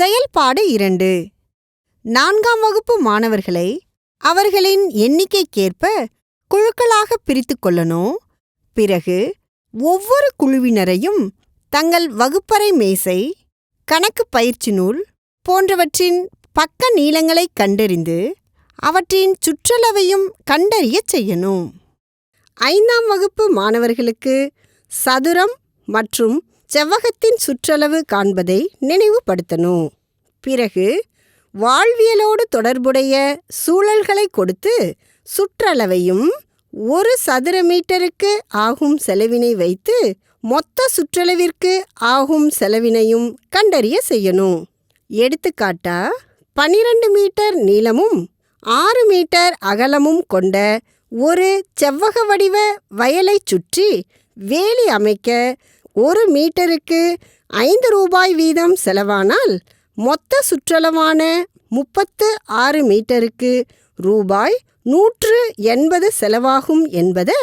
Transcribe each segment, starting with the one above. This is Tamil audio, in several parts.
செயல்பாடு இரண்டு. நான்காம் வகுப்பு மாணவர்களை அவர்களின் எண்ணிக்கைக்கேற்ப குழுக்களாக பிரித்து கொள்ளணும். பிறகு ஒவ்வொரு குழுவினரையும் தங்கள் வகுப்பறை மேசை கணக்கு பயிற்சி நூல் போன்றவற்றின் பக்க நீளங்களைக் கண்டறிந்து அவற்றின் சுற்றளவையும் கண்டறியச் செய்யணும். ஐந்தாம் வகுப்பு மாணவர்களுக்கு சதுரம் மற்றும் செவ்வகத்தின் சுற்றளவு காண்பதை நினைவுபடுத்தணும். பிறகு வாழ்வியலோடு தொடர்புடைய சூழல்களை கொடுத்து சுற்றளவையும் ஒரு சதுர மீட்டருக்கு ஆகும் செலவினை வைத்து மொத்த சுற்றளவிற்கு ஆகும் செலவினையும் கண்டறிய செய்யணும். எடுத்துக்காட்டா பனிரெண்டு மீட்டர் நீளமும் ஆறு மீட்டர் அகலமும் கொண்ட ஒரு செவ்வக வடிவ வயலைச் சுற்றி வேலி அமைக்க ஒரு மீட்டருக்கு ஐந்து ரூபாய் வீதம் செலவானால் மொத்த சுற்றளவான முப்பத்து ஆறு மீட்டருக்கு ரூபாய் நூற்று எண்பது செலவாகும் என்பதை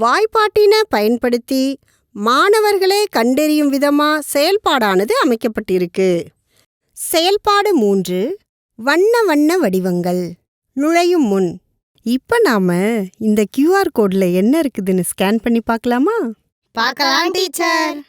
வாய்ப்பாட்டின பயன்படுத்தி மாணவர்களே கண்டறியும் விதமா செயல்பாடானது அமைக்கப்பட்டிருக்கு. செயல்பாடு மூன்று வண்ண வண்ண வடிவங்கள். நுழையும் முன். இப்ப நாம இந்த கியூஆர் கோட்ல என்ன இருக்குதுன்னு ஸ்கேன் பண்ணி பார்க்கலாமா? பார்க்கலாம் டீச்சர்.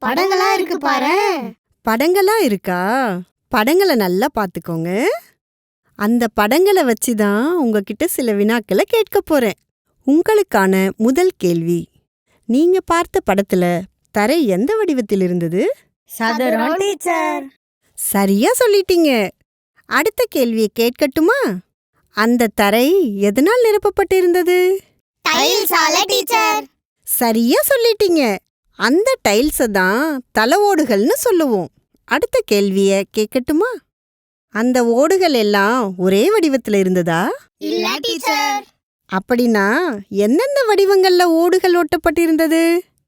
படங்களா இருக்கு பாரு. படங்களா இருக்கா? படங்களை நல்லா பார்த்துக்கோங்க அந்த படங்களை வச்சு தான் உங்ககிட்ட சில வினாக்களை கேட்க போறேன். உங்களுக்கான முதல் கேள்வி. நீங்க பார்த்த படத்துல தரை எந்த வடிவத்தில் இருந்தது? சதுரம் டீச்சர். சரியா சொல்லிட்டீங்க. அடுத்த கேள்வியை கேட்கட்டுமா? அந்த தரை எதனால் நிரப்பப்பட்டிருந்தது? டீச்சர். சரியா சொல்லிட்டீங்க. அந்த டைல்ஸை தான் தல ஓடுகள்னு சொல்லுவோம். அடுத்த கேள்விய கேட்கட்டுமா? அந்த ஓடுகள் எல்லாம் ஒரே வடிவத்துல இருந்ததா? இல்ல டீச்சர். அப்படின்னா எந்தெந்த வடிவங்கள்ல ஓடுகள் ஒட்டப்பட்டிருந்தது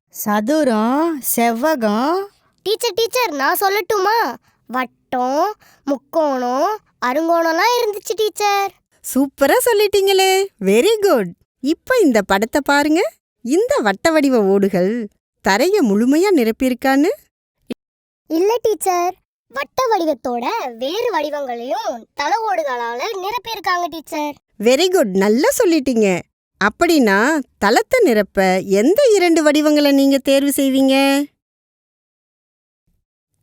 சதுரம் செவ்வகம். டீச்சர் டீச்சர் நான் சொல்லட்டுமா? வட்டம் முக்கோணம் அருங்கோணம்லாம் இருந்துச்சு டீச்சர். சூப்பரா சொல்லிட்டீங்களே. வெரி குட் இப்ப இந்த படத்தை பாருங்க. இந்த வட்ட வடிவ ஓடுகள் தரைய முழுமையா நிரப்பியிருக்கான்னு? இல்ல டீச்சர். வட்ட வடிவத்தோட வேறு வடிவங்களையும் தளவோடுகளால நிரப்பியிருக்காங்க டீச்சர். வெரி குட் நல்லா சொல்லிட்டீங்க. அப்படின்னா தளத்தை நிரப்ப எந்த இரண்டு வடிவங்களை நீங்க தேர்வு செய்வீங்க?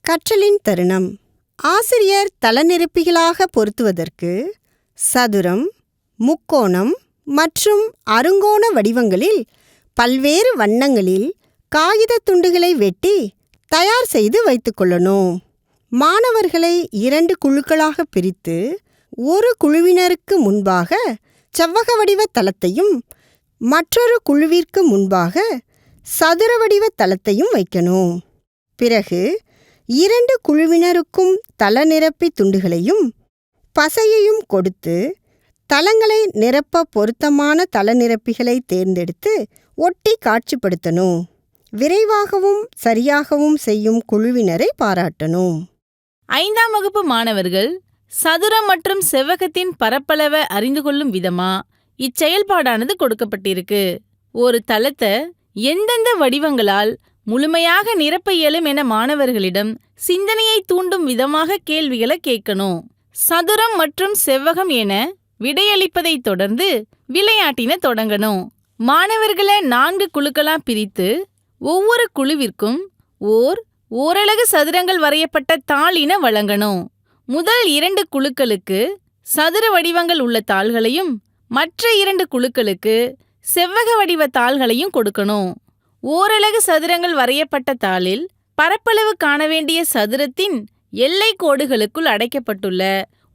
கற்றலின் தருணம். ஆசிரியர் தளநிரப்பிகளாக பொருத்துவதற்கு சதுரம் முக்கோணம் மற்றும் அருங்கோண வடிவங்களில் பல்வேறு வண்ணங்களில் காகிதத் துண்டுகளை வெட்டி தயார் செய்து வைத்துக்கொள்ளணும் மாணவர்களை இரண்டு குழுக்களாக பிரித்து ஒரு குழுவினருக்கு முன்பாக செவ்வக வடிவ தளத்தையும் மற்றொரு குழுவிற்கு முன்பாக சதுர வடிவ தளத்தையும் வைக்கணும். பிறகு இரண்டு குழுவினருக்கும் தள நிரப்பி துண்டுகளையும் பசையையும் கொடுத்து தளங்களை நிரப்ப பொருத்தமான தள நிரப்பிகளை தேர்ந்தெடுத்து ஒட்டி காட்சிப்படுத்தணும். விரைவாகவும் சரியாகவும் செய்யும் குழுவினரை பாராட்டணும். ஐந்தாம் வகுப்பு மாணவர்கள் சதுரம் மற்றும் செவ்வகத்தின் பரப்பளவை அறிந்து கொள்ளும் விதமா? இச்செயல்பாடானது கொடுக்கப்பட்டிருக்கு. ஒரு தளத்தை எந்தெந்த வடிவங்களால் முழுமையாக நிரப்ப இயலும் என மாணவர்களிடம் சிந்தனையை தூண்டும் விதமாக கேள்விகளை கேட்கணும். சதுரம் மற்றும் செவ்வகம் என விடையளிப்பதைத் தொடர்ந்து விளையாட்டின தொடங்கணும். மாணவர்களை நான்கு குழுக்களா பிரித்து ஒவ்வொரு குழுவிற்கும் ஓர் ஓரலகு சதுரங்கள் வரையப்பட்ட தாளின வழங்கணும். முதல் இரண்டு குழுக்களுக்கு சதுர வடிவங்கள் உள்ள தாள்களையும் மற்ற இரண்டு குழுக்களுக்கு செவ்வக வடிவ தாள்களையும் கொடுக்கணும். ஓரலகு சதுரங்கள் வரையப்பட்ட தாளில் பரப்பளவு காண வேண்டிய சதுரத்தின் எல்லை கோடுகளுக்குள் அடைக்கப்பட்டுள்ள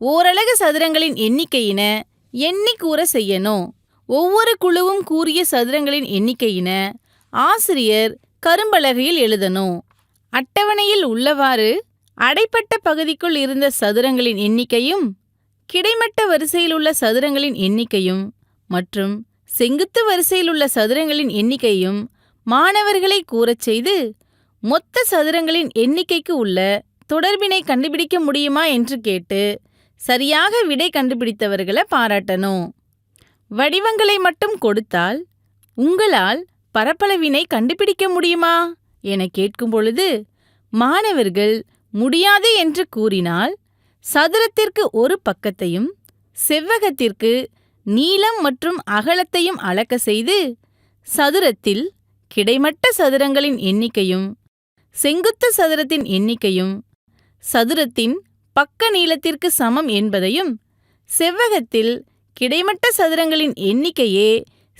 ஓரலகு சதுரங்களின் எண்ணிக்கையின எண்ணி கூற செய்யணும். ஒவ்வொரு குழுவும் கூறிய சதுரங்களின் எண்ணிக்கையின ஆசிரியர் கரும்பலகையில் எழுதணும். அட்டவணையில் உள்ளவாறு அடைப்பட்ட பகுதிக்குள் இருந்த சதுரங்களின் எண்ணிக்கையும் கிடைமட்ட வரிசையில் உள்ள சதுரங்களின் எண்ணிக்கையும் மற்றும் செங்குத்து வரிசையில் உள்ள சதுரங்களின் எண்ணிக்கையும் மாணவர்களை கூறச் செய்து மொத்த சதுரங்களின் எண்ணிக்கைக்கு உள்ள தொடர்பினை கண்டுபிடிக்க முடியுமா என்று கேட்டு சரியாக விடை கண்டுபிடித்தவர்களை பாராட்டணும். வடிவங்களை மட்டும் கொடுத்தால் உங்களால் பரப்பளவினை கண்டுபிடிக்க முடியுமா? என கேட்கும் பொழுது மாணவர்கள் முடியாது என்று கூறினால் சதுரத்திற்கு ஒரு பக்கத்தையும் செவ்வகத்திற்கு நீளம் மற்றும் அகலத்தையும் அளக்க செய்து சதுரத்தில் கிடைமட்ட சதுரங்களின் எண்ணிக்கையும் செங்குத்து சதுரத்தின் எண்ணிக்கையும் சதுரத்தின் பக்க நீளத்திற்கு சமம் என்பதையும் செவ்வகத்தில் கிடைமட்ட சதுரங்களின் எண்ணிக்கையே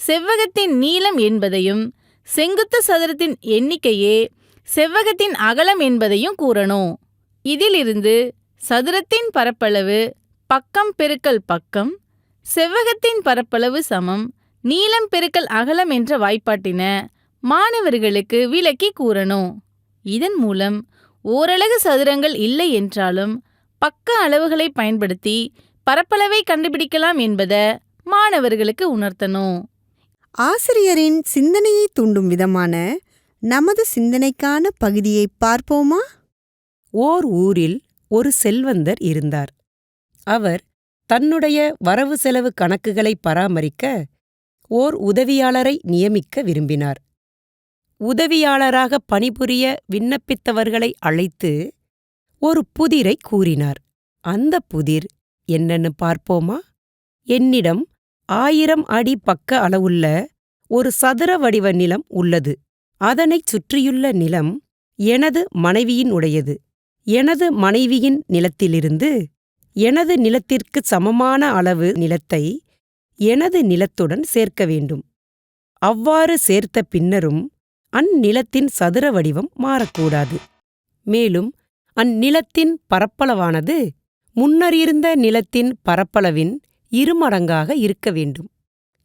செவ்வகத்தின் நீளம் என்பதையும் செங்குத்து சதுரத்தின் எண்ணிக்கையே செவ்வகத்தின் அகலம் என்பதையும் கூறணும். இதிலிருந்து சதுரத்தின் பரப்பளவு பக்கம் பெருக்கல் பக்கம் செவ்வகத்தின் பரப்பளவு சமம் நீளம் பெருக்கல் அகலம் என்ற வாய்ப்பாட்டின மாணவர்களுக்கு விளக்கி கூறணும். இதன் மூலம் ஓரலகு சதுரங்கள் இல்லை என்றாலும் பக்க அளவுகளை பயன்படுத்தி பரப்பளவை கண்டுபிடிக்கலாம் என்பதை மாணவர்களுக்கு உணர்த்தணும். ஆசிரியரின் சிந்தனையை தூண்டும் விதமான நமது சிந்தனைக்கான பகுதியை பார்ப்போமா? ஓர் ஊரில் ஒரு செல்வந்தர் இருந்தார். அவர் தன்னுடைய வரவு செலவு கணக்குகளை பராமரிக்க ஓர் உதவியாளரை நியமிக்க விரும்பினார். உதவியாளராக பணிபுரிய விண்ணப்பித்தவர்களை அழைத்து ஒரு புதிரை கூறினார். அந்த புதிர் என்னன்னு பார்ப்போமா? என்னிடம் ஆயிரம் அடி பக்க அளவுள்ள ஒரு சதுர வடிவ நிலம் உள்ளது. அதனைச் சுற்றியுள்ள நிலம் எனது மனைவியின் உடையது. எனது மனைவியின் நிலத்திலிருந்து எனது நிலத்திற்கு சமமான அளவு நிலத்தை எனது நிலத்துடன் சேர்க்க வேண்டும். அவ்வாறு சேர்த்த பின்னரும் அந்நிலத்தின் சதுர வடிவம் மாறக்கூடாது. மேலும் அந்நிலத்தின் பரப்பளவானது முன்னர் இருந்த நிலத்தின் பரப்பளவின் இருமடங்காக இருக்க வேண்டும்.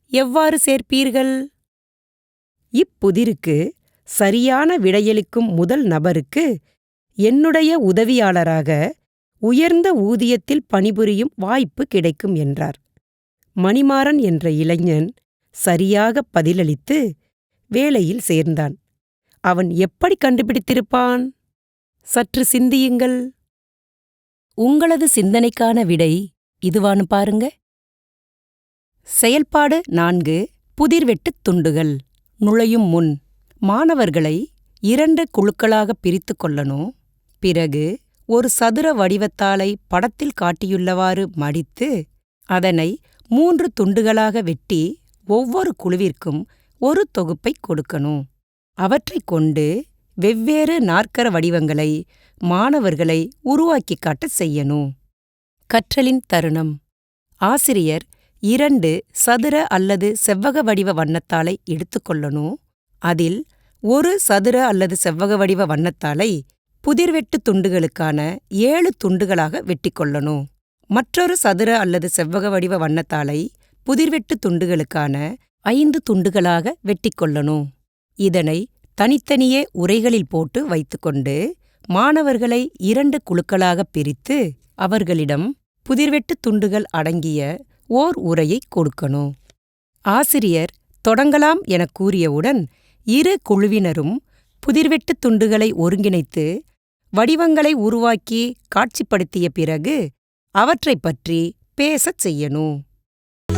எவ்வாறு சேர்ப்பீர்கள்? இப்புதிருக்கு சரியான விடையளிக்கும் முதல் நபருக்கு என்னுடைய உதவியாளராக உயர்ந்த ஊதியத்தில் பணிபுரியும் வாய்ப்பு கிடைக்கும் என்றார். மணிமாறன் என்ற இளைஞன் சரியாக பதிலளித்து வேலையில் சேர்ந்தான். அவன் எப்படி கண்டுபிடித்திருப்பான்? சற்று சிந்தியுங்கள். உங்களது சிந்தனைக்கான விடை இதுவானு பாருங்க. செயல்பாடு நான்கு புதிர்வெட்டுத் துண்டுகள். நுழையும் முன் மாணவர்களை இரண்டு குழுக்களாக பிரித்து கொள்ளணும் பிறகு ஒரு சதுர வடிவத்தாளை படத்தில் காட்டியுள்ளவாறு மடித்து அதனை மூன்று துண்டுகளாக வெட்டி ஒவ்வொரு குழுவிற்கும் ஒரு தொகுப்பை கொடுக்கணும் அவற்றைக் கொண்டு வெவ்வேறு நாற்கர வடிவங்களை மாணவர்களை உருவாக்கிக் காட்டச் செய்யணும் கற்றலின் தருணம். ஆசிரியர் இரண்டு சதுர அல்லது செவ்வக வடிவ வண்ணத்தாளை எடுத்துக்கொள்ளணும் அதில் ஒரு சதுர அல்லது செவ்வக வடிவ வண்ணத்தாளை புதிர்வெட்டு துண்டுகளுக்கான ஏழு துண்டுகளாக வெட்டிக்கொள்ளணும் மற்றொரு சதுர அல்லது செவ்வக வடிவ வண்ணத்தாளை புதிர்வெட்டு துண்டுகளுக்கான ஐந்து துண்டுகளாக வெட்டிக்கொள்ளணும் இதனை தனித்தனியே உரைகளில் போட்டு வைத்துக்கொண்டு மாணவர்களை இரண்டு குழுக்களாகப் பிரித்து அவர்களிடம் புதிர்வெட்டு துண்டுகள் அடங்கிய ஓர் உரையை கொடுக்கணும். ஆசிரியர் தொடங்கலாம் எனக் கூறியவுடன் இரு குழுவினரும் புதிர்வெட்டுத் துண்டுகளை ஒருங்கிணைத்து வடிவங்களை உருவாக்கி காட்சிப்படுத்திய பிறகு அவற்றைப் பற்றி பேசச் செய்யணும்.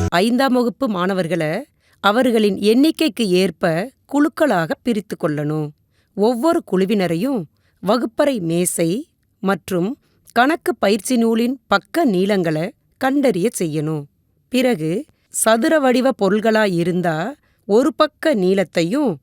ஐந்தாம் வகுப்பு மாணவர்களை அவர்களின் எண்ணிக்கைக்கு ஏற்ப குழுக்களாக பிரித்து கொள்ளணும். ஒவ்வொரு குழுவினரையும் வகுப்பறை மேசை மற்றும் கணக்கு பயிற்சி நூலின் பக்க நீளங்களை கண்டறிய செய்யணும். பிறகு சதுர வடிவ பொருள்களா இருந்தா ஒரு பக்க நீளத்தையும்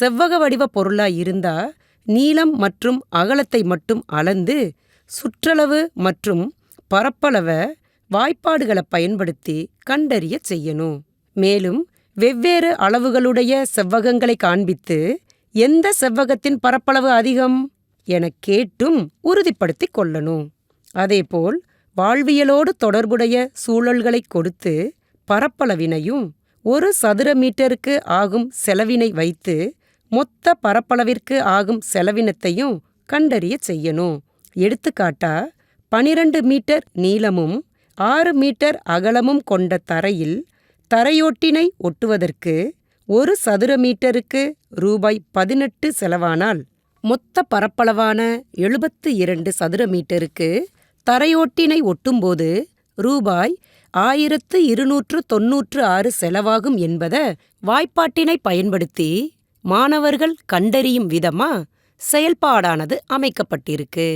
செவ்வக வடிவ பொருளா இருந்தா நீளம் மற்றும் அகலத்தை மட்டும் அளந்து சுற்றளவு மற்றும் பரப்பளவ வாய்ப்பாடுகளை பயன்படுத்தி கண்டறிய செய்யணும். மேலும் வெவ்வேறு அளவுகளுடைய செவ்வகங்களை காண்பித்து எந்த செவ்வகத்தின் பரப்பளவு அதிகம்? எனக் கேட்டும் உறுதிப்படுத்திக் கொள்ளணும். அதேபோல் வாழ்வியலோடு தொடர்புடைய சூழல்களைக் கொடுத்து பரப்பளவினையும் ஒரு சதுர மீட்டருக்கு ஆகும் செலவினை வைத்து மொத்த பரப்பளவிற்கு ஆகும் செலவினத்தையும் கண்டறிய செய்யணும். எடுத்துக்காட்டா பனிரெண்டு மீட்டர் நீளமும் ஆறு மீட்டர் அகலமும் கொண்ட தரையில் தரையொட்டினை ஒட்டுவதற்கு ஒரு சதுர மீட்டருக்கு ரூபாய் பதினெட்டு செலவானால் மொத்த பரப்பளவான எழுபத்து இரண்டு சதுர மீட்டருக்கு தரையோட்டினை ஒட்டும்போது ரூபாய் ஆயிரத்து இருநூற்று தொன்னூற்று ஆறு செலவாகும் என்பத வாய்ப்பாட்டினை பயன்படுத்தி மாணவர்கள் கண்டறியும் விதமா செயல்பாடானது அமைக்கப்பட்டிருக்கு.